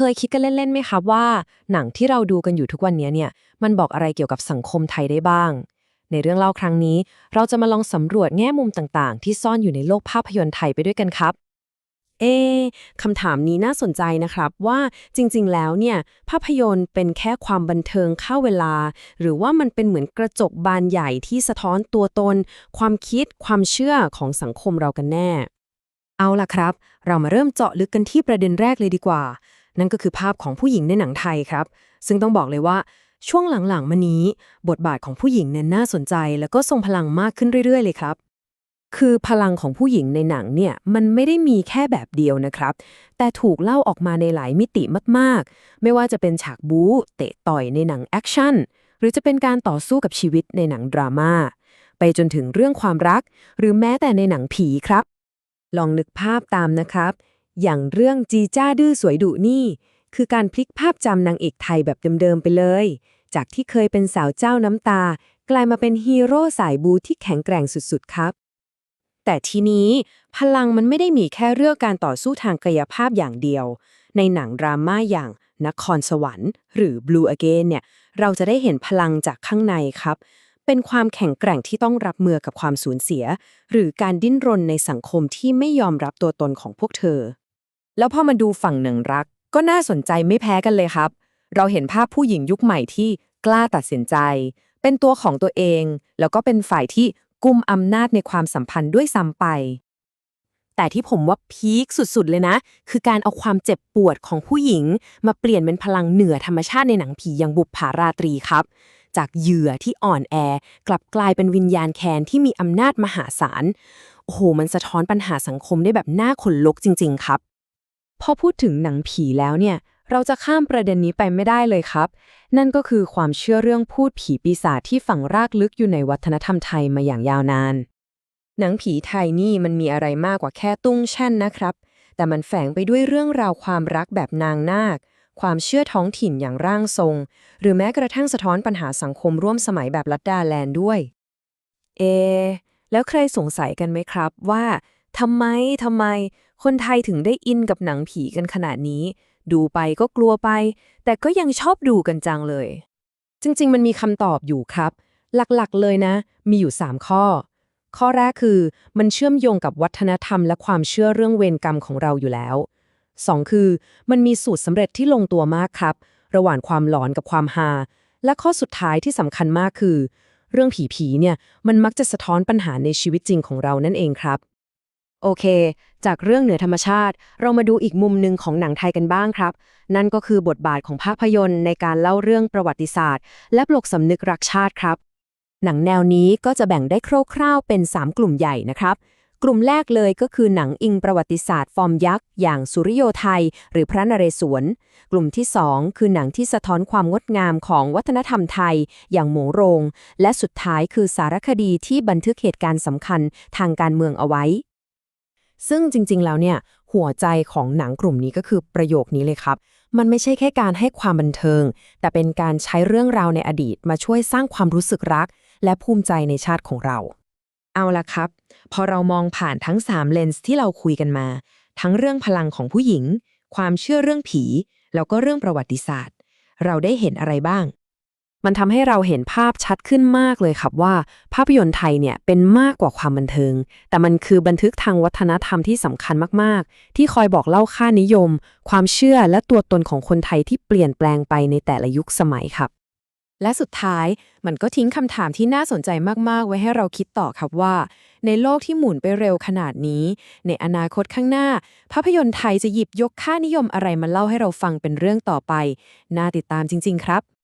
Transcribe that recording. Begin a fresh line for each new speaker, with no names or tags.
เคยคิดกันเล่นๆไหมครับว่า หนังที่เราดูกันอยู่ทุกวันนี้เนี่ย มันบอกอะไรเกี่ยวกับสังคมไทยได้บ้าง ในเรื่องเล่าครั้งนี้ เราจะมาลองสำรวจแง่มุมต่างๆ ที่ซ่อนอยู่ในโลกภาพยนตร์ไทยไปด้วยกันครับ เอคำถามนี้น่าสนใจนะครับว่าจริงๆ แล้วเนี่ย ภาพยนตร์เป็นแค่ความบันเทิงเข้าเวลา หรือว่ามันเป็นเหมือนกระจกบานใหญ่ที่สะท้อนตัวตน ความคิด ความเชื่อของสังคมเรากันแน่ เอาล่ะครับ เรามาเริ่มเจาะลึกกันที่ประเด็นแรกเลยดีกว่า นั่นก็คือภาพของผู้หญิงในหนังไทยครับ ซึ่งต้องบอกเลยว่าช่วงหลังๆ มานี้ บทบาทของผู้หญิงเนี่ยน่าสนใจ แล้วก็ทรงพลังมากขึ้นเรื่อยๆ เลยครับ คือพลังของผู้หญิงในหนังเนี่ยมันไม่ได้มีแค่แบบเดียวนะครับ แต่ถูกเล่าออกมาในหลายมิติมากๆ ไม่ว่าจะเป็นฉากบู๊เตะต่อยในหนังแอคชั่นหรือจะเป็นการต่อสู้กับชีวิตในหนังดราม่าไปจนถึงเรื่องความรัก หรือแม้แต่ในหนังผีครับ ลองนึกภาพตามนะครับ อย่างเรื่องจีจ้าดื้อสวยดุนี่ คือการพลิกภาพจำนางเอกไทยแบบเดิมๆไปเลย จากที่เคยเป็นสาวเจ้าน้ำตา กลายมาเป็นฮีโร่สายบูที่แข็งแกร่งสุดๆครับ แต่ทีนี้พลังมันไม่ได้มีแค่เรื่องการต่อสู้ทางกายภาพอย่างเดียว ในหนังดราม่าอย่างนครสวรรค์ หรือ Blue Again เนี่ย เราจะได้เห็นพลังจากข้างในครับ เป็นความแข็งแกร่งที่ต้องรับมือกับความสูญเสีย หรือการดิ้นรนในสังคมที่ไม่ยอมรับตัวตนของพวกเธอ แล้วพอมาดูฝั่งหนึ่งรัก ก็น่าสนใจไม่แพ้กันเลยครับ เราเห็นภาพผู้หญิงยุคใหม่ที่กล้าตัดสินใจ เป็นตัวของตัวเอง แล้วก็เป็นฝ่ายที่กุมอำนาจในความสัมพันธ์ด้วยซ้ำไป แต่ที่ผมว่าพีคสุดๆ เลยนะ คือการเอาความเจ็บปวดของผู้หญิง มาเปลี่ยนเป็นพลังเหนือธรรมชาติในหนังผีอย่างบุปผาราตรีครับ จากเหยื่อที่อ่อนแอ กลับกลายเป็นวิญญาณแคนที่มีอำนาจมหาศาลโอ้โห มันสะท้อนปัญหาสังคมได้แบบน่าขนลุกจริง ๆ ครับ พอพูดถึงหนังผีแล้วเนี่ย เราจะข้ามประเด็นนี้ไปไม่ได้เลยครับ นั่นก็คือความเชื่อเรื่องพูดผีปีศาจที่ฝังรากลึกอยู่ในวัฒนธรรมไทยมาอย่างยาวนาน หนังผีไทยนี่มันมีอะไรมากกว่าแค่ตุ้งแช่นนะครับ แต่มันแฝงไปด้วยเรื่องราวความรักแบบนางนาค ความเชื่อท้องถิ่นอย่างร่างทรง หรือแม้กระทั่งสะท้อนปัญหาสังคมร่วมสมัยแบบลัดดาแลนด์ด้วย เอ แล้วใครสงสัยกันไหมครับว่า ทำไมทำไม คนไทยถึงได้อินกับหนังผีกันขนาดนี้ ดูไปก็กลัวไป แต่ก็ยังชอบดูกันจังเลย จริง ๆ มันมีคำตอบอยู่ครับ หลักๆ เลยนะ มีอยู่ 3 ข้อ ข้อแรกคือ มันเชื่อมโยงกับวัฒนธรรมและความเชื่อเรื่องเวรกรรมของเราอยู่แล้ว 2 คือ มันมีสูตรสำเร็จที่ลงตัวมากครับ ระหว่างความหลอนกับความฮาและข้อสุดท้ายที่สำคัญมากคือ เรื่องผีๆเนี่ยมันมักจะสะท้อนปัญหาในชีวิตจริงของเรานั่นเองครับ โอเค จากเรื่องเหนือธรรมชาติ เรามาดูอีกมุมหนึ่งของหนังไทยกันบ้างครับ นั่นก็คือบทบาทของภาพยนตร์ในการเล่าเรื่องประวัติศาสตร์ และปลุกสำนึกรักชาติครับ หนังแนวนี้ก็จะแบ่งได้คร่าวๆเป็น 3 กลุ่มใหญ่นะครับ กลุ่มแรกเลยก็คือหนังอิงประวัติศาสตร์ฟอร์มยักษ์ อย่างสุริโยไทย หรือพระนเรศวร กลุ่มที่ 2 คือหนังที่สะท้อนความงดงามของวัฒนธรรมไทย อย่างหมูโรง และสุดท้ายคือสารคดีที่บันทึกเหตุการณ์สำคัญทางการเมืองเอาไว้ ซึ่งจริง ๆ แล้วเนี่ย หัวใจของหนังกลุ่มนี้ก็คือประโยคนี้เลยครับ มันไม่ใช่แค่การให้ความบันเทิง แต่เป็นการใช้เรื่องราวในอดีตมาช่วยสร้างความรู้สึกรัก และภูมิใจในชาติของเรา เอาละครับ พอเรามองผ่านทั้ง3เลนส์ที่เราคุยกันมา ทั้งเรื่องพลังของผู้หญิง ความเชื่อเรื่องผี แล้วก็เรื่องประวัติศาสตร์ เราได้เห็นอะไรบ้าง มันทำให้เราเห็นภาพชัดขึ้นมากเลยครับว่า ภาพยนตร์ไทยเนี่ยเป็นมากกว่าความบันเทิง แต่มันคือบันทึกทางวัฒนธรรมที่สำคัญมากๆ ที่คอยบอกเล่าค่านิยม ความเชื่อและตัวตนของคนไทยที่เปลี่ยนแปลงไปในแต่ละยุคสมัยครับ และสุดท้ายมันก็ทิ้งคำถามที่น่าสนใจมากๆ ไว้ให้เราคิดต่อครับว่า ในโลกที่หมุนไปเร็วขนาดนี้ ในอนาคตข้างหน้า ภาพยนตร์ไทยจะหยิบยกค่านิยมอะไรมาเล่าให้เราฟังเป็นเรื่องต่อไป น่าติดตามจริง ๆ ครับ